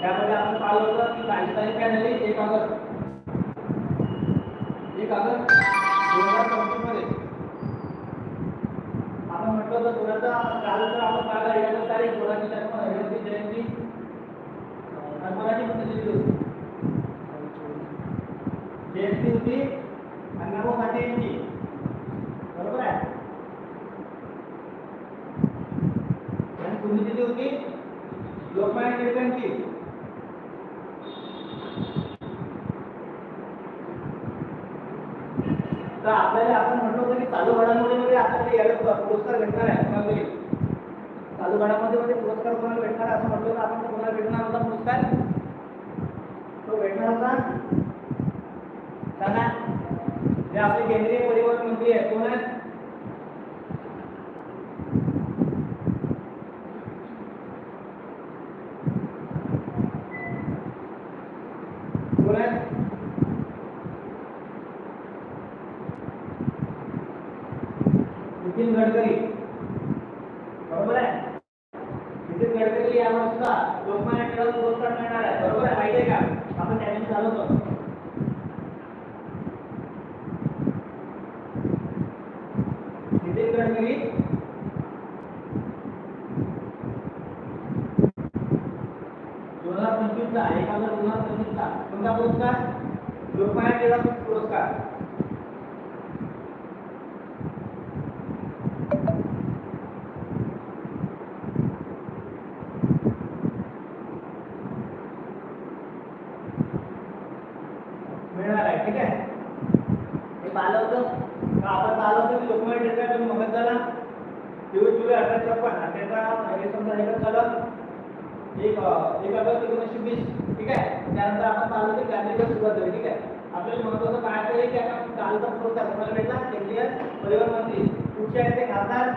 त्यामध्ये आपण पाहिलं होतं की तारीख तारीख काय झाली एक ऑगस्ट एक ऑगस्ट दोन हजार चौतीसमध्ये आपण म्हटलं होतं कोणाचा काल तर आपण पाहिला एकादश तारीख कोणाची जन्म हरिवंती जयंती. कोणाची पुण्यतिथी होती जयंती होती अण्णाभाऊ साठे यांची. बरोबर आहे? आणि तुम्ही पुण्यतिथी होती लोकमान्य टिळकांची. तर आपल्याला आपण म्हटलं होतं की चालू घडामोडीमध्ये म्हणजे आपल्याला याला पुरस्कार भेटणार आहे कोणाला तरी चालू घडामोडीमध्ये म्हणजे पुरस्कार कोणाला भेटणार असं म्हटलं तर आपण कोणाला भेटणार होता? पुरस्कार? तो भेटणार होता? सांगा जे आपले केंद्रीय परिवहन मंत्री आहेत. कोण आहेत कोण आहेत नितीन गडकरी बरोबर आहे नितीन गडकरी या वर्षीचा लोकमान्य टिळक पुरस्कार मिळणार आहे बरोबर आहे माहिती आहे का आपण त्याच्याने चालवतो नितीन गडकरी दोन हजार पंचवीसचा एक हजार दोन हजार पंचवीसचा कोणता पुरस्कार? लोकमान्य टिळक पुरस्कार. मिळणार आहे ठीक आहे? हे पाहिलं होतं का आपण पाहिलं होतं की लोकमान्य टिळकाचा जन्म कधी झाला चोवीस जुलै अठराशे छप्पन त्याचा हे समजा हे झालं एक एक ऑगस्ट एकोणीसशे वीस ठीक आहे? त्यानंतर आपण पाहिलं की सुरुवात झाली ठीक आहे? आपल्याला महत्वाचं काय आहे की आपण कालचा पुरस्कार कोणाला भेटला केंद्रीय परिवहन मंत्री कुठचे आहेत ते खासदार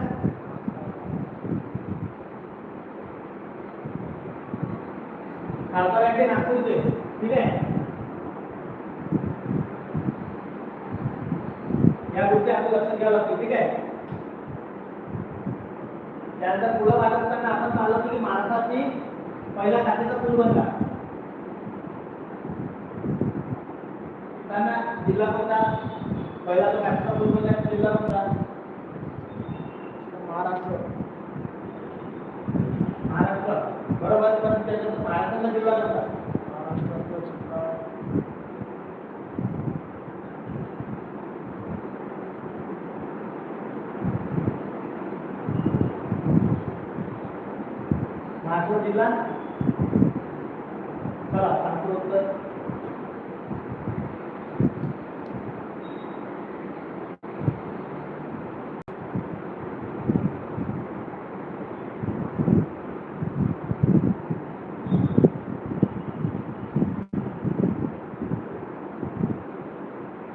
खासदार आहेत ते नागपूरचे ठीक आहे? या गोष्टी आपण लक्षात घ्यावं लागतील ठीक आहे? त्यानंतर पुढे पाहत असताना आपण पाहिलं की महाराष्ट्राची पहिला काचेचा पूल बनला जिल्हा कोणता? पहिला तो काचेचा पूल बनला जिल्हा कोणता? महाराष्ट्र. महाराष्ट्र. बरोबर पण त्याच्या महाराष्ट्राचा जिल्हा कोणता? नागपूर जिल्हा चला नागपूर उत्तर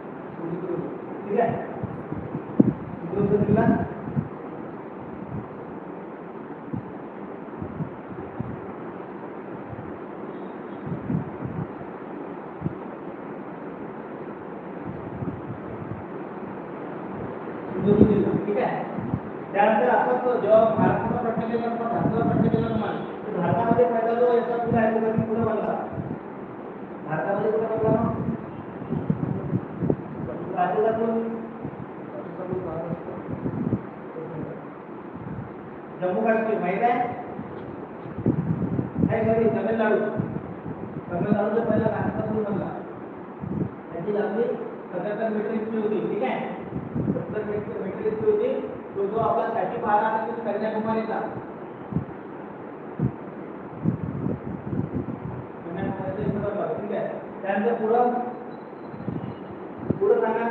ठीक आहे सिंधुदुर्ग जिल्हा सिंधुदुर्ग जिल्हा ठीक आहे त्यानंतर असंच जेव्हा भारताचा प्रश्न केला तर भारताचा प्रश्न केला तुम्हाला तर भारतामध्ये पहिला जो आहे कधी बनला भारतामध्ये बनला जम्मू काश्मीर माहीत आहे? नाही तमिळनाडू. तमिळनाडूचा पहिला राष्ट्रपती बनला त्याची लांबी सत्याहत्तर मीटर इतकी होती ठीक आहे? सत्तर मीटर मीटर इतकी होती. तो जो आपला साठी बारा कन्याकुमारीचा इथं बनला ठीक आहे त्यानंतर पुढं पुढं सांगा.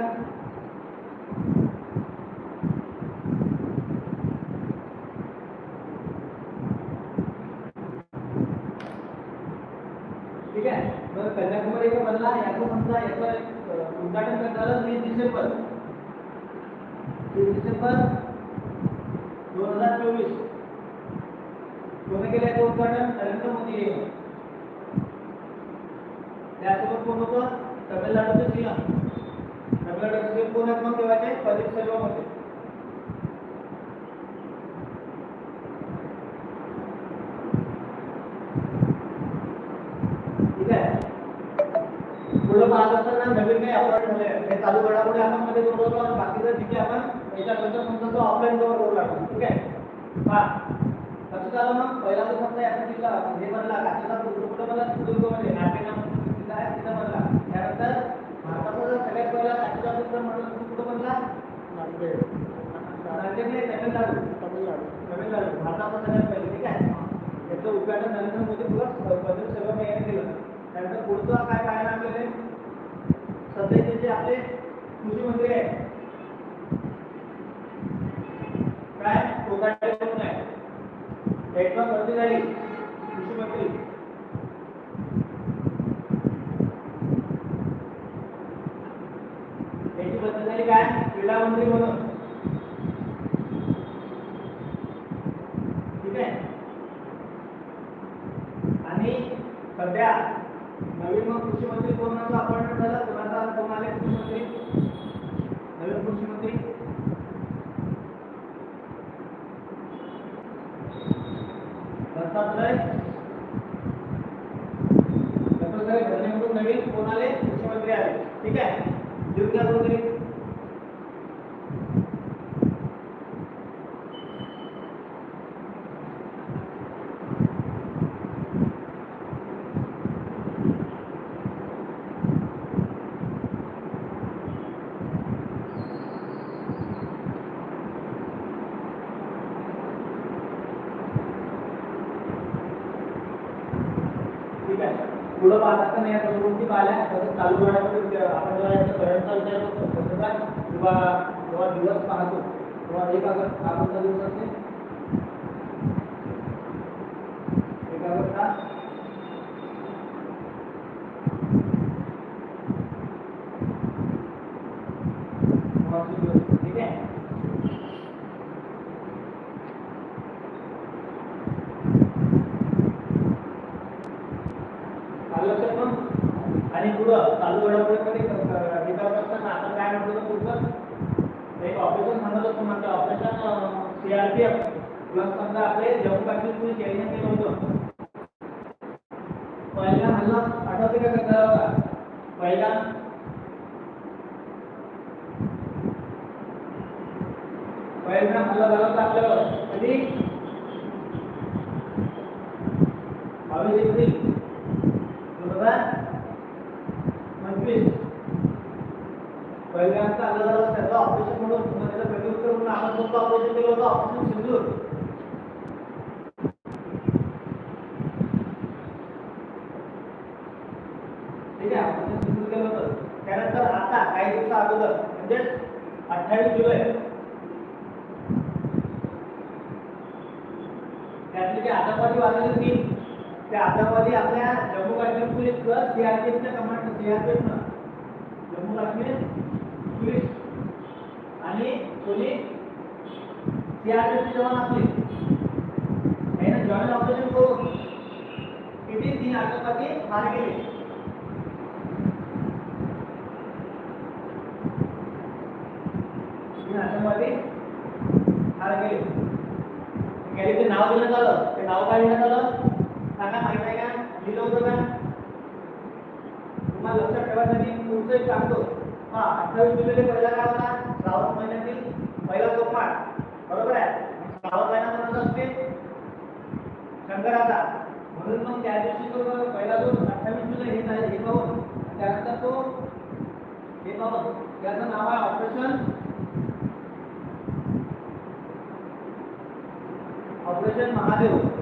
ठीक आहे. तर कन्याकुमारी का बनला याचं समजा याचं उद्घाटन करण्यात वीस डिसेंबर. वीस डिसेंबर दोन हजार चोवीस. कोणी केलं याचं उद्घाटन? नरेंद्र मोदी यांनी. त्यासोबत कोण होतं? तमिळनाडूचे सीएम तमिळनाडूचे सीएम कोण आहेत मग तेव्हाचे? पनीर सेल्वम होते. ठीक आहे? पुढे पाहत असताना नवीन काही अपलोड झाले हे चालू घडामोडी आपण मध्ये जोडवतो आणि बाकीचं तिथे आपण याच्यानंतर समजा तो ऑफलाईन जवळ करू लागतो ठीक आहे? हा कसं झालं मग पहिला तो फक्त याचा जिल्हा हे म्हणला काचेचा कुठं बनला सिंधुदुर्गमध्ये नाट्यनाम जिल्हा आहे तिथं बनला त्यानंतर भारताचा सगळ्यात पहिला तर कुठं बनला नांदेड. नाही तमिळनाडू. तमिळनाडू. तमिळनाडू. भारताचा सगळ्यात पहिले ठीक आहे? याचं उद्घाटन नरेंद्र मोदी केलं त्यानंतर पुढचं काय पाहायला आपल्याला सध्याचे जे आपले कृषी मंत्री आहे काय? कोकाटे म्हणून आहे एकदा झाली कृषी मंत्री त्याची झाली काय? क्रीडा मंत्री म्हणून. ठीक आहे? आणि सध्या नवीन मग कृषी मंत्री कोणाचा अपॉइंटमेंट झाला? कोणाचा? कोण आले कृषी मंत्री? नवीन कृषी मंत्री? दत्तात्रय? दत्तात्रय धर्मेंद्र नवीन कोण आले? कृषी मंत्री आले. ठीक आहे लिहून घ्या कोणतरी ठीक आहे पुढं पाहत असताना या पाहिल्या तसंच चालू घडामोडी आपण जेव्हा याचा करंटचा विचार करतो तसं काय किंवा जेव्हा दिवस पाहतो तेव्हा एक ऑगस्ट हा कोणता दिवस असते. एक ऑगस्ट हा महत्त्वाचा दिवस ठीक आहे आलं लक्षात मग आणि पुढं चालू घडामोडीमध्ये हे करत असताना आपण काय म्हणतो पुढचं? एक ऑपरेशन म्हणत होतो म्हणतो ऑपरेशन सीआरपीएफ प्लस समजा आपले जम्मू काश्मीर पोलीस केलं केलं होतं पहिला हल्ला आठवते का कसा होता पहिला? पहिला हल्ला झाला होता आपल्यावर. कधी? बावीस एप्रिल. दोन पहिल्यांदा आला झाला त्याचं ऑपरेशन म्हणून त्याला त्याचं प्रत्युत्तर म्हणून आपण कोणतं ऑपरेशन केलं होतं ऑपरेशन सिंदूर. ठीक आहे ऑपरेशन सिंदूर केलं होतं. त्यानंतर आता काही दिवसा अगोदर म्हणजे अठ्ठावीस जुलै. त्यातले जे आतंकवादी वाढलेले तीन. ते आतंकवादी आपल्या जम्मू काश्मीर पोलीस प्लस सीआरपीएफच्या कमांड सीआरपीएफनं जम्मू काश्मीर पोलीस आणि पोलीस सीआरपीएफचे जवान आपले. यानं जॉईंट ऑपरेशन करून किती तीन आतंकवादी मार गेले? तीन आतंकवादी मार गेले. गेले ते नाव देण्यात आलं ते नाव काय देण्यात आलं सांगा माहीत आहे का? लिहिलं होतं का तुम्हाला लक्षात ठेवायसाठी पुढचं एक सांगतो. हा अठ्ठावीस जुलैला पहिला काय होता श्रावण महिन्यातील पहिला सोमवार. बरोबर आहे? श्रावण महिना असते शंकराचा. म्हणून मग त्या दिवशी तो पहिला जो अठ्ठावीस जुलै हे हे पाहून त्यानंतर तो हे पाहून त्याचं नाव आहे ऑपरेशन ऑपरेशन महादेव.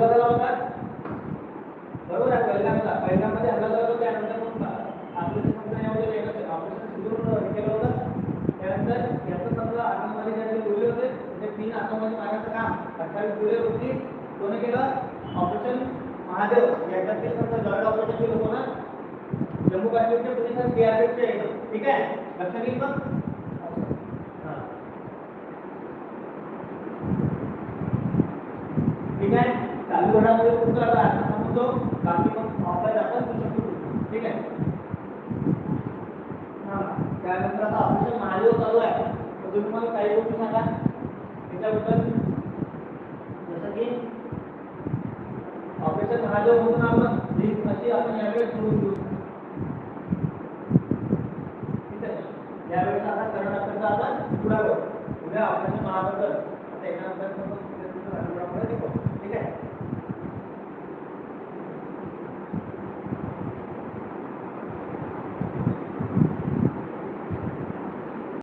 हल्ला झाला होता. बरोबर आहे पहिल्यांदा. पहिल्यांदा हल्ला झाला होता त्यानंतर मग आपलं समजा यामध्ये वेगळं ऑपरेशन सुरू केलं होतं. त्यानंतर याचं समजा आतंकवादी ज्यावेळी बोलले होते. म्हणजे तीन आतंकवादी मारण्याचं काम. अठ्ठावीस जुलै रोजी कोणी केलं? ऑपरेशन महादेव. याच्यातील समजा जॉईंट ऑपरेशन केलं होतं ना. जम्मू काश्मीरचे पोलीस सीआरपीएफचे ठीक आहे? लक्षात येईल मग ठीक आहे? चालू घडामोडी पुढचं आता अर्थ समजतो बाकी मग ऑफलाईन आपण पुस्तक ठीक आहे. हां त्यानंतर आता ऑपरेशन महादेव चालू आहे तर तुम्ही मला काही गोष्टी सांगा त्याच्याबद्दल जसं की ऑपरेशन महादेव म्हणून आपण लिंक अशी आपण यावेळेस सुरू करू ठीक आहे यावेळेस आता करण्याकरता आपण पुढा करू उद्या ऑपरेशन महाबद्दल आता याच्यानंतर मग